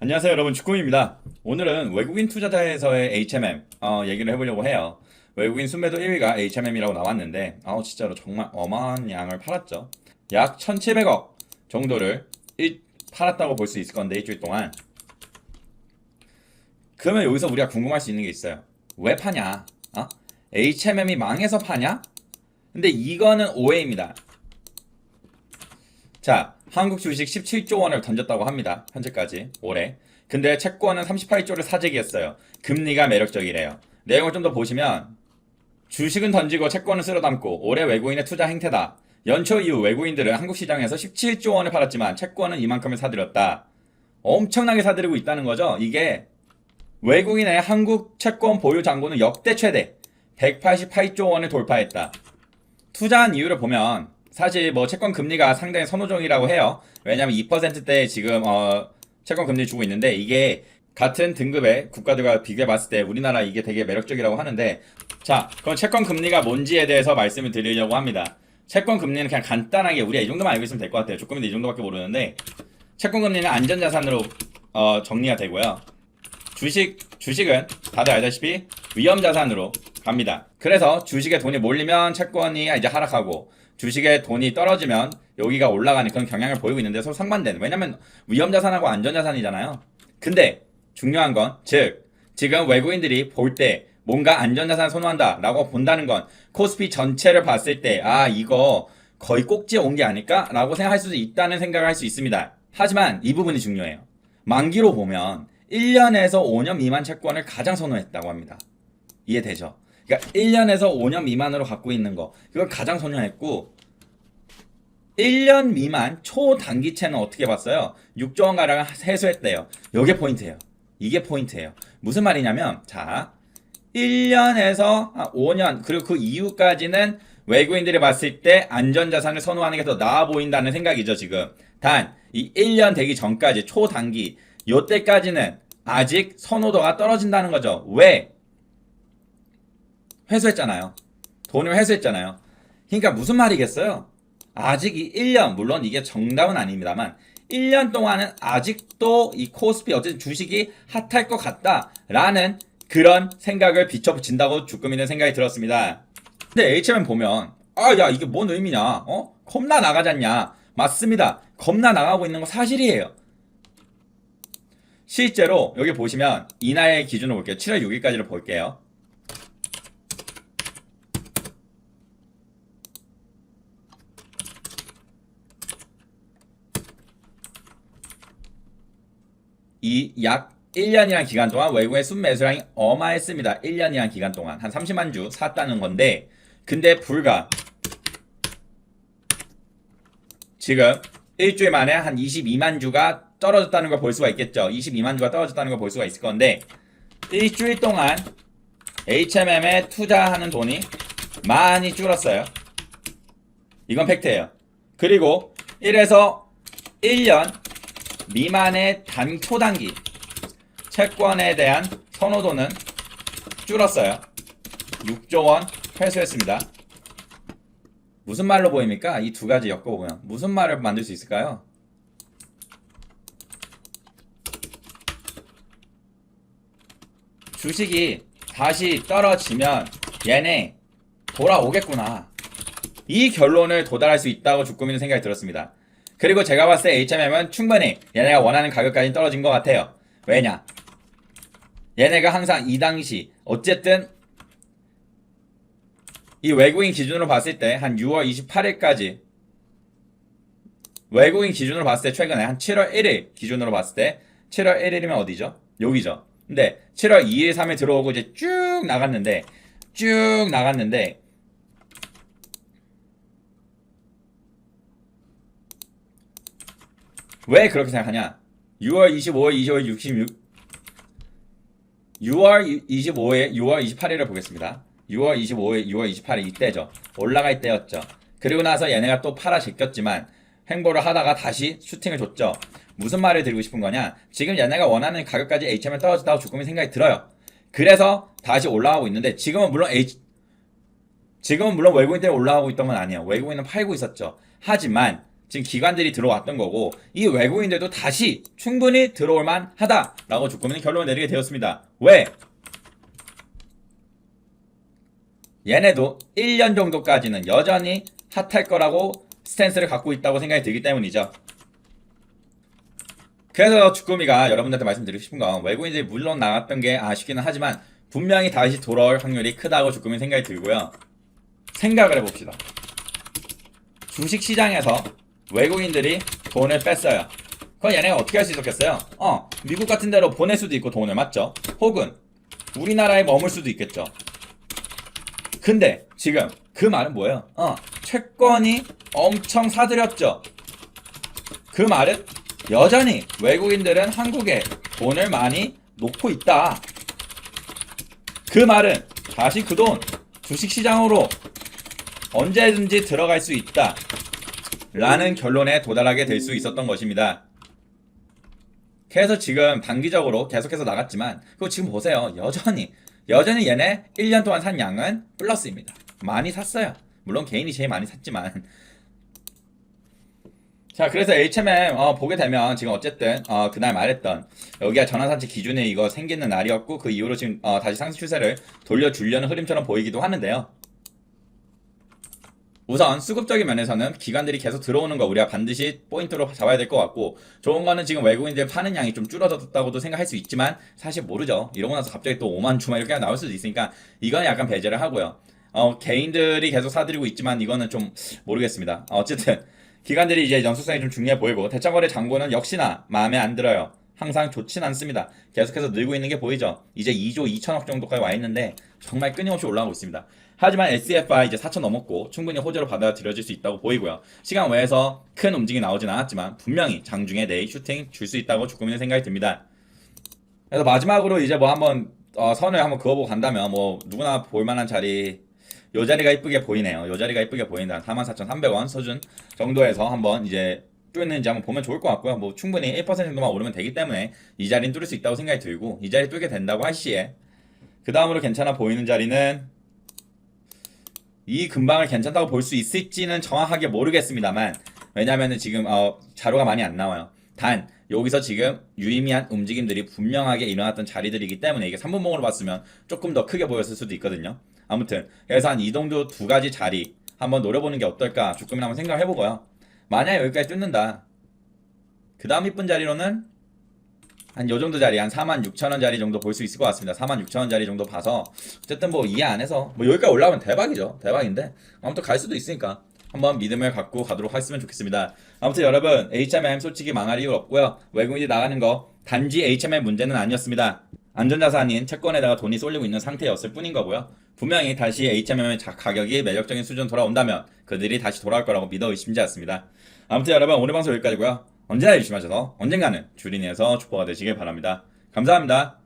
안녕하세요 여러분. 주꾸입니다. 오늘은 외국인 투자자에서의 HMM 어, 얘기를 해보려고 해요. 외국인 순매도 1위가 HMM이라고 나왔는데 아 진짜로 정말 어마어마한 양을 팔았죠. 약 1700억 정도를 일, 팔았다고 볼 수 있을 건데 일주일 동안. 그러면 여기서 우리가 궁금할 수 있는 게 있어요. 왜 파냐? 어? HMM이 망해서 파냐? 근데 이거는 오해입니다. 자, 한국 주식 17조 원을 던졌다고 합니다. 현재까지 올해. 근데 채권은 38조를 사재기했어요. 금리가 매력적이래요. 내용을 좀 더 보시면 주식은 던지고 채권은 쓸어 담고 올해 외국인의 투자 행태다. 연초 이후 외국인들은 한국 시장에서 17조 원을 팔았지만 채권은 이만큼을 사들였다. 엄청나게 사들이고 있다는 거죠. 이게 외국인의 한국 채권 보유 잔고는 역대 최대 188조 원을 돌파했다. 투자한 이유를 보면 사실 뭐 채권 금리가 상당히 선호종이라고 해요. 왜냐하면 2%대 지금 어 채권 금리 주고 있는데 이게 같은 등급의 국가들과 비교해 봤을 때 우리나라 이게 되게 매력적이라고 하는데 자 그럼 채권 금리가 뭔지에 대해서 말씀을 드리려고 합니다. 채권 금리는 그냥 간단하게 우리가 이 정도만 알고 있으면 될 것 같아요. 조금인데 이 정도밖에 모르는데 채권 금리는 안전자산으로 어, 정리가 되고요. 주식 주식은 다들 알다시피 위험 자산으로 갑니다. 그래서 주식에 돈이 몰리면 채권이 이제 하락하고 주식에 돈이 떨어지면 여기가 올라가는 그런 경향을 보이고 있는데 서로 상반되는. 왜냐면 위험 자산하고 안전 자산이잖아요. 근데 중요한 건 즉 지금 외국인들이 볼 때 뭔가 안전 자산 선호한다 라고 본다는 건 코스피 전체를 봤을 때 아 이거 거의 꼭지에 온 게 아닐까 라고 생각할 수도 있다는 생각을 할 수 있습니다. 하지만 이 부분이 중요해요. 만기로 보면 1년에서 5년 미만 채권을 가장 선호했다고 합니다. 이해되죠? 그러니까 1년에서 5년 미만으로 갖고 있는 거 그걸 가장 선호했고 1년 미만 초단기채는 어떻게 봤어요? 6조 원 가량 해소했대요. 이게 포인트예요. 이게 포인트예요. 무슨 말이냐면 자 1년에서 5년 그리고 그 이후까지는 외국인들이 봤을 때 안전자산을 선호하는 게 더 나아 보인다는 생각이죠 지금. 단 이 1년 되기 전까지 초단기 요때까지는 아직 선호도가 떨어진다는 거죠. 왜? 회수했잖아요. 돈을 회수했잖아요. 그러니까 무슨 말이겠어요? 아직 이 1년, 물론 이게 정답은 아닙니다만, 1년 동안은 아직도 이 코스피 어쨌든 주식이 핫할 것 같다라는 그런 생각을 비춰붙인다고 주꾸미는 생각이 들었습니다. 근데 HM 보면, 아, 야, 이게 뭔 의미냐? 어? 겁나 나가잖냐? 맞습니다. 겁나 나가고 있는 거 사실이에요. 실제로 여기 보시면 이날 기준으로 볼게요. 7월 6일까지를 볼게요. 이 약 1년이란 기간 동안 외국의 순매수량이 어마했습니다. 1년이란 기간 동안 한 30만 주 샀다는 건데 근데 불과 지금 일주일 만에 한 22만 주가 떨어졌다는 걸 볼 수가 있겠죠. 22만 주가 떨어졌다는 걸 볼 수가 있을 건데 일주일 동안 HMM에 투자하는 돈이 많이 줄었어요. 이건 팩트예요. 그리고 1에서 1년 미만의 단 초 단기 채권에 대한 선호도는 줄었어요. 6조 원 회수했습니다. 무슨 말로 보입니까? 이 두 가지 엮어보면 무슨 말을 만들 수 있을까요? 주식이 다시 떨어지면 얘네 돌아오겠구나. 이 결론을 도달할 수 있다고 주꾸미는 생각이 들었습니다. 그리고 제가 봤을 때 HMM은 충분히 얘네가 원하는 가격까지 떨어진 것 같아요. 왜냐? 얘네가 항상 이 당시 어쨌든 이 외국인 기준으로 봤을 때 한 6월 28일까지 외국인 기준으로 봤을 때 최근에 한 7월 1일 기준으로 봤을 때 7월 1일이면 어디죠? 여기죠. 근데 7월 2일, 3일 들어오고 이제 쭉 나갔는데 쭉 나갔는데 왜 그렇게 생각하냐? 6월 25일, 25일, 66 6월 25일, 6월 28일을 보겠습니다. 6월 25일, 6월 28일 이때죠. 올라갈 때였죠. 그리고 나서 얘네가 또 팔아 제꼈지만 행보를 하다가 다시 슈팅을 줬죠. 무슨 말을 드리고 싶은 거냐? 지금 얘네가 원하는 가격까지 HM을 떨어졌다고 조금의 생각이 들어요. 그래서 다시 올라가고 있는데 지금은 물론 H 지금은 물론 외국인 때문에 올라가고 있던 건 아니에요. 외국인은 팔고 있었죠. 하지만 지금 기관들이 들어왔던 거고 이 외국인들도 다시 충분히 들어올 만 하다라고 주꾸미는 결론을 내리게 되었습니다. 왜? 얘네도 1년 정도까지는 여전히 핫할 거라고 스탠스를 갖고 있다고 생각이 들기 때문이죠. 그래서 주꾸미가 여러분들한테 말씀드리고 싶은 건 외국인들이 물론 나갔던 게 아쉽기는 하지만 분명히 다시 돌아올 확률이 크다고 주꾸미 생각이 들고요. 생각을 해봅시다. 주식 시장에서 외국인들이 돈을 뺐어요. 그건 얘네가 어떻게 할 수 있었겠어요? 어, 미국 같은 데로 보낼 수도 있고 돈을 맞죠? 혹은 우리나라에 머물 수도 있겠죠. 근데 지금 그 말은 뭐예요? 어, 채권이 엄청 사들였죠. 그 말은 여전히 외국인들은 한국에 돈을 많이 놓고 있다. 그 말은 다시 그 돈 주식시장으로 언제든지 들어갈 수 있다. 라는 결론에 도달하게 될 수 있었던 것입니다. 그래서 지금 단기적으로 계속해서 나갔지만, 그거 지금 보세요. 여전히, 여전히 얘네 1년 동안 산 양은 플러스입니다. 많이 샀어요. 물론 개인이 제일 많이 샀지만. 자, 그래서 HMM 어, 보게 되면 지금 어쨌든 어, 그날 말했던 여기가 전환사치 기준에 이거 생기는 날이었고 그 이후로 지금 어, 다시 상승 추세를 돌려주려는 흐름처럼 보이기도 하는데요. 우선 수급적인 면에서는 기관들이 계속 들어오는 거 우리가 반드시 포인트로 잡아야 될 것 같고 좋은 거는 지금 외국인들 파는 양이 좀 줄어들었다고도 생각할 수 있지만 사실 모르죠. 이러고 나서 갑자기 또 5만 주만 이렇게 나올 수도 있으니까 이건 약간 배제를 하고요. 어, 개인들이 계속 사들이고 있지만 이거는 좀 모르겠습니다. 어쨌든 기관들이 이제 연속성이 좀 중요해 보이고 대차거래 잔고는 역시나 마음에 안 들어요. 항상 좋진 않습니다. 계속해서 늘고 있는 게 보이죠. 이제 2조 2천억 정도까지 와 있는데 정말 끊임없이 올라가고 있습니다. 하지만 SFI 이제 4천 넘었고 충분히 호재로 받아들여질 수 있다고 보이고요. 시간 외에서 큰 움직임이 나오진 않았지만 분명히 장중에 내일 슈팅 줄 수 있다고 조금은 생각이 듭니다. 그래서 마지막으로 이제 뭐 한번 어, 선을 한번 그어보고 간다면 뭐 누구나 볼만한 자리 요 자리가 이쁘게 보이네요. 요 자리가 이쁘게 보인다. 44,300원 수준 정도에서 한번 이제 뚫는지 한번 보면 좋을 것 같고요. 뭐 충분히 1% 정도만 오르면 되기 때문에 이 자리는 뚫을 수 있다고 생각이 들고 이 자리 뚫게 된다고 할 시에 그 다음으로 괜찮아 보이는 자리는 이 근방을 괜찮다고 볼 수 있을지는 정확하게 모르겠습니다만 왜냐면은 지금 어, 자료가 많이 안 나와요. 단 여기서 지금 유의미한 움직임들이 분명하게 일어났던 자리들이기 때문에 이게 3분봉으로 봤으면 조금 더 크게 보였을 수도 있거든요. 아무튼 그래서 한 이 정도 두 가지 자리 한번 노려보는 게 어떨까 조금이나 한번 생각을 해보고요. 만약에 여기까지 뚫는다. 그 다음 이쁜 자리로는 한 요 정도 자리 한 4만 6천 원 자리 정도 볼 수 있을 것 같습니다. 4만 6천 원 자리 정도 봐서 어쨌든 뭐 이 안에서 뭐 여기까지 올라오면 대박이죠. 대박인데 아무튼 갈 수도 있으니까 한번 믿음을 갖고 가도록 했으면 좋겠습니다. 아무튼 여러분 HMM 솔직히 망할 이유 없고요. 외국인이 나가는 거 단지 HMM 문제는 아니었습니다. 안전자산인 채권에다가 돈이 쏠리고 있는 상태였을 뿐인 거고요. 분명히 다시 HMM의 가격이 매력적인 수준 돌아온다면 그들이 다시 돌아올 거라고 믿어 의심지 않습니다. 아무튼 여러분 오늘 방송 여기까지고요. 언제나 열심히 하셔서 언젠가는 주린이에서 축복가 되시길 바랍니다. 감사합니다.